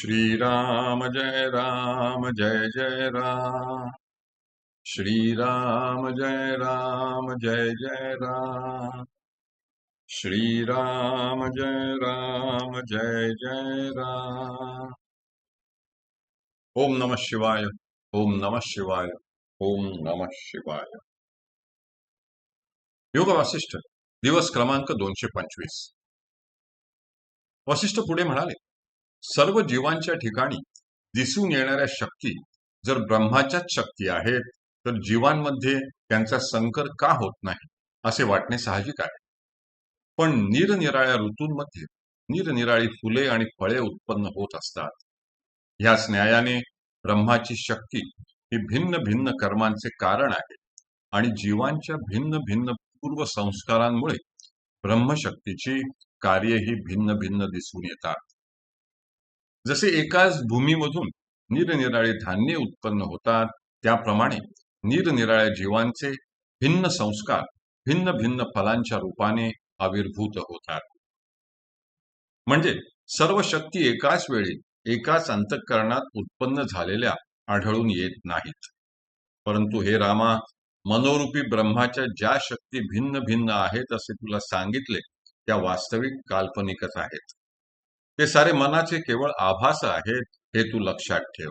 श्रीराम जय राम जय जय राम। श्रीराम जय राम जय जय राम। श्रीराम जय राम जय जय राम। ओम नमः शिवाय ओम नमः शिवाय ओम नमः शिवाय। योग वासिष्ठ दिवस क्रमांक दोनशे पंचवीस। वसिष्ठ पुढे म्हणाले सर्व जीवांच्या ठिकाणी दिसून येणाऱ्या शक्ती जर ब्रह्माच्याच शक्ती आहेत तर जीवांमध्ये त्यांचा संकर का होत नाही असे वाटणे साहजिक आहे. पण निरनिराळ्या ऋतूंमध्ये निरनिराळी फुले आणि फळे उत्पन्न होत असतात. ह्याच न्यायाने ब्रह्माची शक्ती ही भिन्न भिन्न कर्मांचे कारण आहे आणि जीवांच्या भिन्न भिन्न पूर्व संस्कारांमुळे ब्रह्मशक्तीची कार्यही भिन्न भिन्न दिसून येतात. जसे एकाच भूमीमधून निरनिराळे धान्य उत्पन्न होतात त्याप्रमाणे निरनिराळ्या जीवांचे भिन्न संस्कार भिन्न भिन्न फलांच्या रूपाने आविर्भूत होतात. म्हणजे सर्व शक्ती एकाच वेळी एकाच अंतःकरणात उत्पन्न झालेल्या आढळून येत नाहीत. परंतु हे रामा मनोरूपी ब्रह्माच्या ज्या शक्ती भिन्न भिन्न आहेत असे तुला सांगितले त्या वास्तविक काल्पनिकच आहेत. ते सारे मनाचे केवळ आभास आहेत हे तू लक्षात ठेव.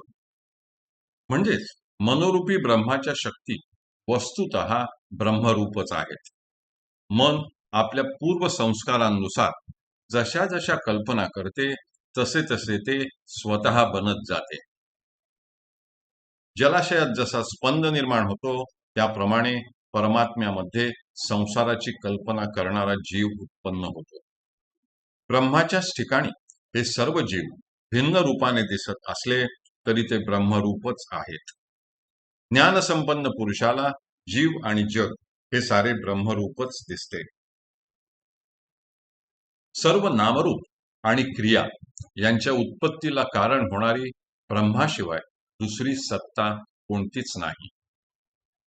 म्हणजेच मनोरूपी ब्रह्माच्या शक्ती वस्तुत ब्रह्मरूपच आहेत. मन आपल्या पूर्व संस्कारांनुसार जशा जशा कल्पना करते तसे तसे ते स्वतः बनत जाते. जलाशयात जसा स्पंद निर्माण होतो त्याप्रमाणे परमात्म्यामध्ये संसाराची कल्पना करणारा जीव उत्पन्न होतो. ब्रह्माच्याच ठिकाणी हे सर्व जीव भिन्न रूपाने दिसत असले तरी ते ब्रह्मरूपच आहेत. ज्ञानसंपन्न पुरुषाला जीव आणि जग हे सारे ब्रह्मरूपच दिसते. सर्व नामरूप आणि क्रिया यांच्या उत्पत्तीला कारण होणारी ब्रह्माशिवाय दुसरी सत्ता कोणतीच नाही.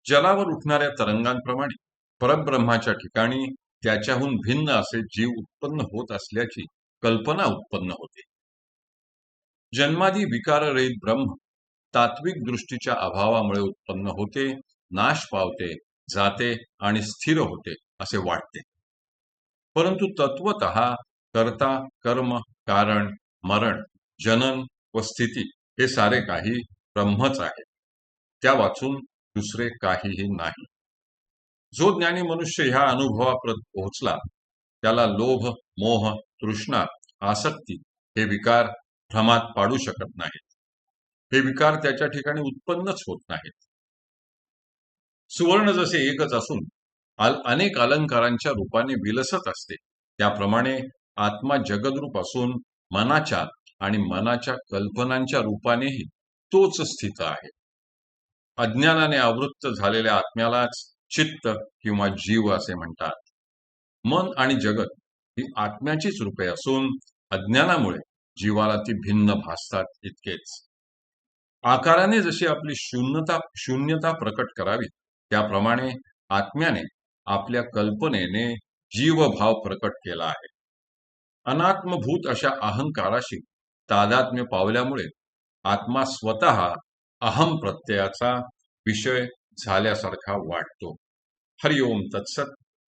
जलावर उठणाऱ्या तरंगांप्रमाणे परब्रह्माच्या ठिकाणी त्याच्याहून भिन्न असे जीव उत्पन्न होत असल्याची कल्पना उत्पन्न होते. जन्मादी विकाररहित ब्रह्म तात्विक दृष्टीच्या अभावामुळे उत्पन्न होते नाश पावते जाते आणि स्थिर होते असे वाटते. परंतु तत्वत कर्ता कर्म कारण मरण जनन व स्थिती हे सारे काही ब्रह्मच आहे त्या वाचून दुसरे काहीही नाही. जो ज्ञानी मनुष्य ह्या अनुभवाप्रत पोहोचला त्याला लोभ मोह तृष्णा आसक्ती हे विकार भ्रमात पाडू शकत नाहीत. हे विकार त्याच्या ठिकाणी उत्पन्नच होत नाहीत. सुवर्ण जसे एकच असून अनेक अलंकारांच्या रूपाने विलसत असते. त्याप्रमाणे आत्मा जगद्रूप असून मनाच्या आणि मनाच्या कल्पनांच्या रूपानेही तोच स्थित आहे. अज्ञानाने आवृत्त झालेल्या आत्म्यालाच चित्त किंवा जीव असे म्हणतात. मन आणि जगत ही आत्म्याचीच रूपे असून अज्ञानामुळे जीवाला ती भिन्न भासतात इतकेच. आकाराने जशी आपली शून्यता शून्यता प्रकट करावी त्याप्रमाणे आत्म्याने आपल्या कल्पनेने जीवभाव प्रकट केला आहे. अनात्मभूत अशा अहंकाराशी तादात्म्य पावल्यामुळे आत्मा स्वतः अहम प्रत्ययाचा विषय झाल्यासारखा वाटतो. हरिओम तत्सत.